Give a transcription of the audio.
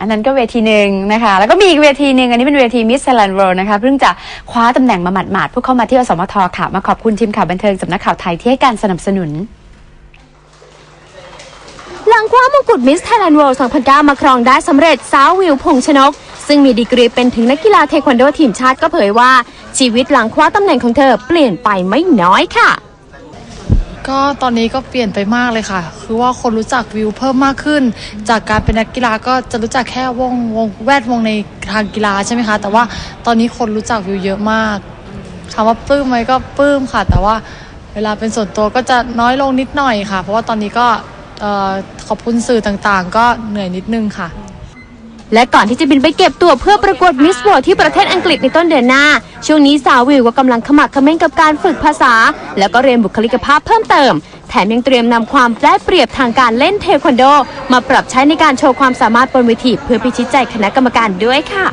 อันนั้นก็เวทีหนึ่งนะคะ แล้วก็มีอีกเวทีหนึ่งอันนี้เป็นเวทีมิส s ซ i น n d World นะคะเพิ่งจะคว้าตำแหน่งมาหมาดๆผู้เข้ามาที่อสมทค่ะ มาขอบคุณทีมข่าวบันเทิงสำนักข่าวไทยที่ให้การสนับสนุน หลังคว้ามงกุฎมิสไทยแลนด์เวิลด์2009มาครองได้สำเร็จสาววิวพงษ์ชนก ซึ่งมีดีกรีเป็นถึงนักกีฬาเทควันโดทีมชาติก็เผยว่า ชีวิตหลังคว้าตำแหน่งของเธอเปลี่ยนไปไม่น้อยค่ะ ก็ตอนนี้ก็เปลี่ยนไปมากเลยค่ะ คือว่าคนรู้จักวิวเพิ่มมากขึ้น จากการเป็นนักกีฬาก็จะรู้จักแค่วงวงแวดวงในทางกีฬาใช่ไหมคะ แต่ว่าตอนนี้คนรู้จักวิวเยอะมากถามว่าปลื้มไหมก็ปลื้มค่ะ แต่ว่าเวลาเป็นส่วนตัวก็จะน้อยลงนิดหน่อยค่ะ เพราะว่าตอนนี้ก็ออขอบคุณสื่อต่างๆ ก็เหนื่อยนิดนึงค่ะ และก่อนที่จะบินไปเก็บตัวเพื่อประกวดมิส w ว r l d ที่ประเทศอังกฤษในต้นเดือนหน้า ช่วงนี้สาววิวก็กำลังขมักเขม้นกับการฝึกภาษา แล้วก็เรียนบุคลิกภาพเพิ่มเติม แถมยังเตรียมนำความได้เปรียบทางการเล่นเทควันโด มาปรับใช้ในการโชว์ความสามารถบนเวทีเพื่อพิชิตใจคณะกรรมการด้วยค่ะ